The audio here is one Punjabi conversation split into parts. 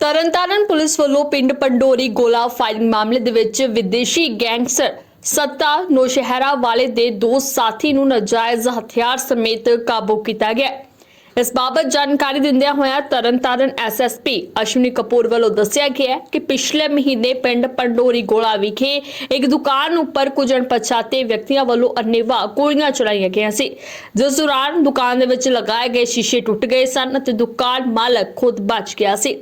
ਤਰਨਤਾਰਨ ਪੁਲਿਸ ਵੱਲੋਂ ਪਿੰਡ ਪੰਡੋਰੀ ਗੋਲਾ ਫਾਇਰਿੰਗ ਮਾਮਲੇ ਦੇ ਵਿੱਚ ਵਿਦੇਸ਼ੀ ਗੈਂਗਸਟਰ ਸੱਤਾ ਨੌਸ਼ਹਿਰਾ ਵਾਲੇ ਦੇ ਦੋ ਸਾਥੀ ਨੂੰ ਨਾਜਾਇਜ਼ ਹਥਿਆਰ ਸਮੇਤ ਕਾਬੂ ਕੀਤਾ ਗਿਆ। ਇਸ ਬਾਬਤ ਜਾਣਕਾਰੀ ਦਿੰਦਿਆਂ ਹੋਇਆ ਤਰਨਤਾਰਨ ਐਸਐਸਪੀ ਅਸ਼ਵਨੀ ਕਪੂਰ ਵੱਲੋਂ ਦੱਸਿਆ ਗਿਆ ਕਿ ਪਿਛਲੇ ਮਹੀਨੇ ਪਿੰਡ ਪੰਡੋਰੀ ਗੋਲਾ ਵਿਖੇ ਇੱਕ ਦੁਕਾਨ ਉੱਪਰ ਕੁਝ ਅਣਪਛਾਤੇ ਵਿਅਕਤੀਆਂ ਵੱਲੋਂ ਅੰਨੇਵਾਹ ਗੋਲੀਆਂ ਚਲਾਈਆਂ ਗਈਆਂ ਸੀ। ਜਿਸ ਦੌਰਾਨ ਦੁਕਾਨ ਦੇ ਵਿੱਚ ਲਗਾਏ ਗਏ ਸ਼ੀਸ਼ੇ ਟੁੱਟ ਗਏ ਸਨ ਅਤੇ ਦੁਕਾਨ ਮਾਲਕ ਖੁਦ ਬਚ ਗਿਆ ਸੀ।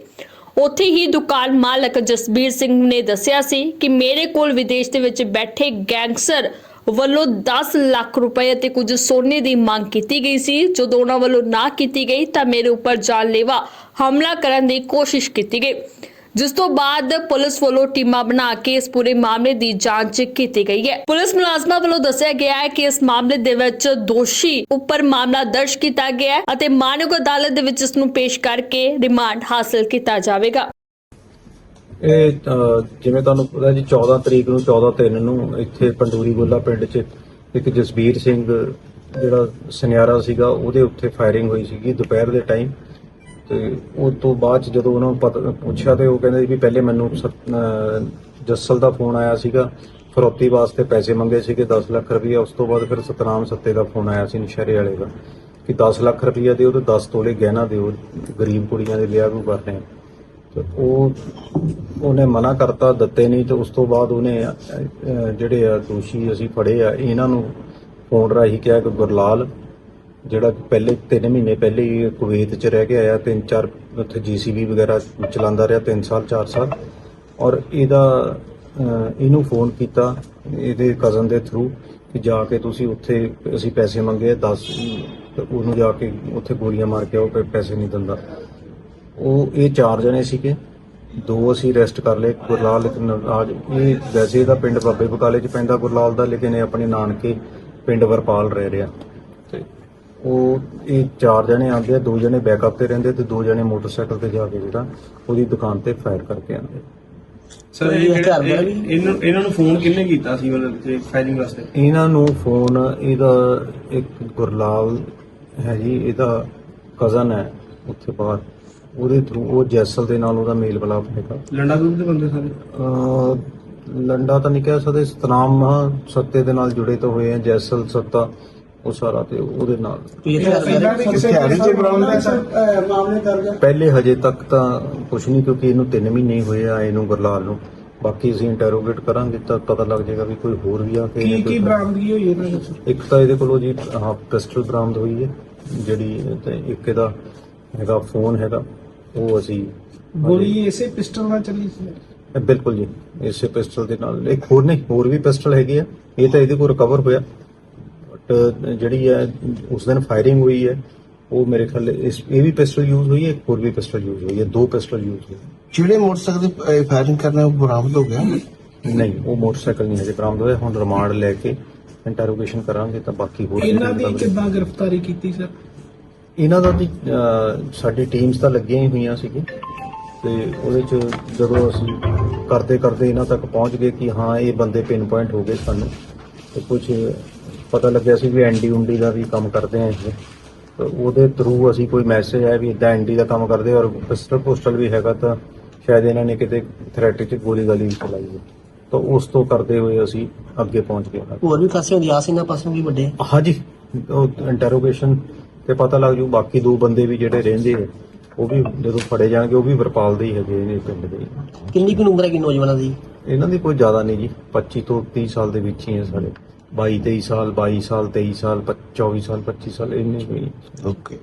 ਉੱਥੇ ਹੀ ਦੁਕਾਨ ਮਾਲਕ ਜਸਬੀਰ ਸਿੰਘ ਨੇ ਦੱਸਿਆ ਸੀ ਕਿ ਮੇਰੇ ਕੋਲ ਵਿਦੇਸ਼ ਦੇ ਵਿੱਚ ਬੈਠੇ ਗੈਂਗਸਟਰ ਵੱਲੋਂ 10 ਲੱਖ ਰੁਪਏ ਅਤੇ ਕੁਝ ਸੋਨੇ ਦੀ ਮੰਗ ਕੀਤੀ ਗਈ ਸੀ। ਜਦੋਂ ਉਹਨਾਂ ਵੱਲੋਂ ਨਾ ਕੀਤੀ ਗਈ ਤਾਂ ਮੇਰੇ ਉੱਪਰ ਜਾਨਲੇਵਾ ਹਮਲਾ ਕਰਨ ਦੀ ਕੋਸ਼ਿਸ਼ ਕੀਤੀ ਗਈ। ਜਿਸ ਤੋਂ ਬਾਅਦ ਪੁਲਿਸ ਵੱਲੋਂ ਟੀਮਾਂ ਬਣਾ ਕੇ ਇਸ ਪੂਰੇ ਮਾਮਲੇ ਦੀ ਜਾਂਚ ਕੀਤੀ ਗਈ ਹੈ। ਪੁਲਿਸ ਮੁਲਾਜ਼ਮਾਂ ਵੱਲੋਂ ਦੱਸਿਆ ਗਿਆ ਹੈ ਕਿ ਇਸ ਮਾਮਲੇ ਦੇ ਵਿੱਚ ਦੋਸ਼ੀ ਉੱਪਰ ਮਾਮਲਾ ਦਰਜ ਕੀਤਾ ਗਿਆ ਹੈ ਅਤੇ ਮਾਨਵ ਅਦਾਲਤ ਦੇ ਵਿੱਚ ਇਸ ਨੂੰ ਪੇਸ਼ ਕਰਕੇ ਰਿਮਾਂਡ ਹਾਸਲ ਕੀਤਾ ਜਾਵੇਗਾ। ਇਹ ਜਿਵੇਂ ਤੁਹਾਨੂੰ ਪਤਾ ਜੀ 14 ਤਰੀਕ ਨੂੰ 14 ਤਿੰਨ ਨੂੰ ਇੱਥੇ ਪੰਡੂਰੀ ਗੋਲਾ ਪਿੰਡ 'ਚ ਇੱਕ ਜਸਬੀਰ ਸਿੰਘ ਜਿਹੜਾ ਸੁਨਿਆਰਾ ਸੀਗਾ, ਉਹਦੇ ਉੱਤੇ ਫਾਇਰਿੰਗ ਹੋਈ ਸੀਗੀ ਦੁਪਹਿਰ ਦੇ ਟਾਈਮ ਤੇ ਉਹ ਤੋਂ ਬਾਅਦ 'ਚ ਜਦੋਂ ਉਹਨਾਂ ਨੂੰ ਪਤਾ ਪੁੱਛਿਆ ਤੇ ਉਹ ਕਹਿੰਦੇ ਵੀ ਪਹਿਲੇ ਮੈਨੂੰ ਸਤ- ਜੱਸਲ ਦਾ ਫੋਨ ਆਇਆ ਸੀਗਾ, ਫਰੋਤੀ ਵਾਸਤੇ ਪੈਸੇ ਮੰਗੇ ਸੀਗੇ 10 ਲੱਖ ਰੁਪਏ ਉਸ ਤੋਂ ਬਾਅਦ ਫਿਰ ਸਤਨਾਮ ਸੱਤੇ ਦਾ ਫੋਨ ਆਇਆ ਸੀ ਨਸ਼ਹਿਰੇ ਵਾਲੇ ਦਾ, ਕਿ 10 ਲੱਖ ਰੁਪਏ ਦਿਓ ਤੇ 10 ਤੋਲੇ ਗਹਿਣਾ ਦਿਓ, ਗਰੀਬ ਕੁੜੀਆਂ ਦੇ ਵਿਆਹ ਨੂੰ ਕਰ ਰਹੇ ਤੇ ਉਹ ਉਹਨੇ ਮਨਾ ਕਰਤਾ ਦਿੱਤੇ ਨਹੀਂ ਤੇ ਉਸ ਤੋਂ ਬਾਅਦ ਉਹਨੇ ਅਹ, ਜਿਹੜੇ ਆ ਦੋਸ਼ੀ ਅਸੀਂ ਫੜੇ ਆ ਇਹਨਾਂ ਨੂੰ ਫੋਨ ਰਾਹੀਂ ਕਿਹਾ ਕਿ ਗੁਰਲਾਲ ਜਿਹੜਾ ਕਿ ਪਹਿਲੇ 3 ਮਹੀਨੇ ਪਹਿਲੇ ਹੀ ਕੁਵੈਤ ਚ ਰਹਿ ਕੇ ਆਇਆ ਤਿੰਨ ਚਾਰ ਉੱਥੇ ਜੀਸੀਬੀ ਵਗੈਰਾ ਚਲਾਉਂਦਾ ਰਿਹਾ 3 ਸਾਲ 4 ਸਾਲ। ਔਰ ਇਹਦਾ ਅਹ, ਇਹਨੂੰ ਫੋਨ ਕੀਤਾ ਇਹਦੇ ਕਜ਼ਨ ਦੇ ਥਰੂ ਕਿ ਜਾ ਕੇ ਤੁਸੀਂ ਉੱਥੇ ਅਸੀਂ ਪੈਸੇ ਮੰਗੇ 10 ਉਹਨੂੰ ਜਾ ਕੇ ਉੱਥੇ ਗੋਲੀਆਂ ਮਾਰ ਕੇ ਉਹ ਪੈਸੇ ਨਹੀਂ ਦਿੰਦਾ। ਉਹ ਇਹ ਚਾਰ ਜਣੇ ਸੀਗੇ। ਦੋ ਅਸੀਂ ਅਰੈਸਟ ਕਰ ਲਏ ਗੁਰਲਾਲ ਇੱਕ ਨਰਾਜ। ਇਹ ਵੈਸੇ ਇਹਦਾ ਪਿੰਡ ਬਾਬੇ ਬਕਾਲੇ ਚ ਪੈਂਦਾ ਗੁਰਲਾਲ ਦਾ ਲੇਕਿਨ ਇਹ ਆਪਣੇ ਨਾਨਕੇ ਪਿੰਡ ਵਰਪਾਲ ਰਹਿ ਰਿਹਾ। ਤੇ ਉਹ ਇਹ ਚਾਰ ਜਣੇ ਆਉਂਦੇ ਆ ਦੋ ਜਣੇ ਬੈਕਅਪ ਤੇ ਰਹਿੰਦੇ ਤੇ ਦੋ ਜਣੇ ਮੋਟਰਸਾਈਕਲ ਤੇ ਜਾ ਕੇ ਜਿਹੜਾ ਉਹਦੀ ਦੁਕਾਨ ਤੇ ਫਾਇਰ ਕਰਕੇ ਆਉਂਦੇ। ਸਰ ਇਹ ਜਿਹੜਾ ਇਹ- ਇਹਨਾਂ ਇਹਨਾਂ ਨੂੰ ਫੋਨ ਕਿੰਨੇ ਕੀਤਾ ਸੀ ਮਤਲਬ ਕਿ ਫਾਇਰਿੰਗ ਵਾਸਤੇ? ਇਹਨਾਂ ਨੂੰ ਫੋਨ ਇਹਦਾ ਇੱਕ ਗੁਰਲਾਲ ਹੈ ਜੀ ਇਹਦਾ ਕਜ਼ਨ ਹੈ ਉੱਥੇ ਬਾਹਰ। ਉਹਦੇ ਥਰੂ ਉਹ ਜੈਸਲ ਦੇ ਨਾਲ ਉਹਦਾ ਮੇਲ ਬਲਾਪ ਹੈਗਾ। ਲੰਡਾ ਗਰੁੱਪ ਦੇ ਬੰਦੇ ਸਾਰੇ? ਅਹ ਲੰਡਾ ਤਾਂ ਨਹੀਂ ਕਹਿ ਸਕਦੇ ਸਤਨਾਮ ਸੱਤੇ ਦੇ ਨਾਲ ਜੁੜੇ ਤਾਂ ਹੋਏ ਆ ਜੈਸਲ ਸੱਤਾ ਉਹ ਸਾਰਾ ਤੇ ਉਹਦੇ ਨਾਲ। ਪਹਿਲੇ ਹਜੇ ਤੱਕ ਤਾਂ ਕੁਝ ਨਹੀਂ ਕਿਉਂਕਿ ਇਹਨੂੰ 3 ਮਹੀਨੇ ਹੀ ਹੋਏ ਆ ਇਹਨੂੰ ਗੁਰਲਾਲ ਨੂੰ। ਬਾਕੀ ਅਸੀਂ ਇੰਟਰੋਗੇਟ ਕਰਾਂਗੇ ਤਾਂ ਪਤਾ ਲੱਗ ਜਾਏਗਾ ਵੀ ਕੋਈ ਹੋਰ ਵੀ ਆ ਕੇ ਕੀ ਇਹਨੇ ਕੀ ਕੋਈ- ਬਰਾਮਦਗੀ ਹੋਈ ਇਹਨਾਂ ਵਿੱਚ? ਇੱਕ ਤਾਂ ਇਹਦੇ ਕੋਲੋਂ ਜੀ ਹਾਂ ਪਿਸਟਲ ਬਰਾਮਦ ਹੋਈ ਹੈ ਜਿਹੜੀ ਤੇ ਇੱਕ ਇਹਦਾ ਹੈਗਾ ਫੋਨ ਹੈਗਾ। ਉਹ ਅਸੀਂ ਗੋਲੀ ਇਸੇ ਪਿਸਟਲ ਨਾਲ ਚੱਲੀ ਸੀ? ਬਿਲਕੁਲ ਜੀ ਇਸੇ ਪਿਸਟਲ ਦੇ ਨਾਲ। ਇੱਕ ਹੋਰ ਨਹੀਂ ਹੋਰ ਵੀ ਪਿਸਟਲ ਹੈਗੀ ਆ। ਇਹ ਤਾਂ ਇਹਦੇ ਕੋਲ ਰਿਕਵਰ ਹੋਇਆ। ਬਟ ਜਿਹੜੀ ਹੈ ਉਸ ਦਿਨ ਫਾਇਰਿੰਗ ਹੋਈ ਹੈ ਉਹ ਮੇਰੇ ਖਿਆਲ ਇਸ ਇਹ ਵੀ ਪਿਸਟਲ ਯੂਜ਼ ਹੋਈ ਹੈ ਇੱਕ ਹੋਰ ਵੀ ਪਿਸਟਲ ਯੂਜ਼ ਹੋਈ ਹੈ ਦੋ ਪਿਸਟਲ ਯੂਜ਼ ਹੋਈ ਜਿਹੜੇ ਮੋਟਰਸਾਈਕਲ ਤੇ ਫਾਇਰਿੰਗ ਕਰਨਾ ਉਹ ਬਰਾਮਦ ਹੋ ਗਿਆ? ਨਹੀਂ ਉਹ ਮੋਟਰਸਾਈਕਲ ਨਹੀਂ ਹਜੇ ਬਰਾਮਦ ਹੋਇਆ। ਹੁਣ ਰਿਮਾਂਡ ਲੈ ਕੇ ਇੰਟਰੋਗੇਸ਼ਨ ਕਰਾਂਗੇ ਤਾਂ ਬਾਕੀ ਹੋਰ ਇਹਨਾਂ ਦੀ ਕਿੱਦਾਂ ਗ੍ਰਿਫਤਾਰੀ ਕੀਤੀ ਸਰ ਇਹਨਾਂ ਦਾ ਵੀ ਸਾਡੀ ਟੀਮਸ ਤਾਂ ਲੱਗੀਆਂ ਹੀ ਹੋਈਆਂ ਸੀਗੀ ਤੇ ਉਹਦੇ ਚ ਜਦੋਂ ਅਸੀਂ ਕਰਦੇ ਕਰਦੇ ਇਹਨਾਂ ਤੱਕ ਪਹੁੰਚ ਗਏ ਕਿ ਹਾਂ ਇਹ ਬੰਦੇ ਪਿਨ ਪੁਆਇੰਟ ਹੋ ਗਏ ਸਾਨੂੰ ਤੇ ਕੁਝ ਪਤਾ ਲੱਗਿਆ ਸੀ ਵੀ ਐਨਡੀ ਉਂਡੀ ਦਾ ਵੀ ਕੰਮ ਕਰਦੇ ਆ ਇਹ। ਤੇ ਉਹਦੇ ਥਰੂ ਅਸੀਂ ਕੋਈ ਮੈਸੇਜ ਆਇਆ ਵੀ ਇਦਾਂ ਐਨਡੀ ਦਾ ਕੰਮ ਕਰਦੇ ਔਰ ਪਿਸਟਲ ਪੋਸਟਲ ਵੀ ਹੈਗਾ ਤਾਂ ਸ਼ਾਇਦ ਇਹਨਾਂ ਨੇ ਕਿਤੇ ਥ੍ਰੈਟ ਚ ਗੋਲੀ ਗਾਲੀ ਵੀ ਚਲਾਈ ਹੈ ਤਾਂ ਉਸ ਤੋਂ ਕਰਦੇ ਹੋਏ ਅਸੀਂ ਅੱਗੇ ਪਹੁੰਚ ਗਏ। ਹੋਰ ਵੀ ਕਾਸੇ ਹੁੰਦੀ ਆਸ ਇਹਨਾਂ ਪਾਸੋਂ ਵੀ ਵੱਡੇ? ਹਾਂਜੀ ਉਹ ਇੰਟਰੋਗੇਸ਼ਨ ਤੇ ਪਤਾ ਲੱਗ ਜੂ ਬਾਕੀ ਦੋ ਬੰਦੇ ਵੀ ਜਿਹੜੇ ਰਹਿੰਦੇ ਆ ਉਹ ਵੀ ਜਦੋਂ ਫੜੇ ਜਾਣਗੇ ਉਹ ਵੀ ਵਰਪਾਲ ਦੇ ਹੀ ਹੈਗੇ ਨੇ ਪਿੰਡ ਦੇ। ਹੀ। ਕਿੰਨੀ ਕੁ ਉਮਰ ਹੈਗੀ ਨੌਜਵਾਨਾਂ ਦੀ? ਇਹਨਾਂ ਦੀ ਕੋਈ ਜ਼ਿਆਦਾ ਨਹੀਂ ਜੀ 25 ਤੋਂ 30 ਸਾਲ ਦੇ ਵਿੱਚ ਹੀ ਹੈ ਸਾਰੇ 22 23 ਸਾਲ 22 ਸਾਲ 23 ਸਾਲ 24 ਸਾਲ 25 ਸਾਲ ਇੰਨੇ ਕੋਈ ਓਕੇ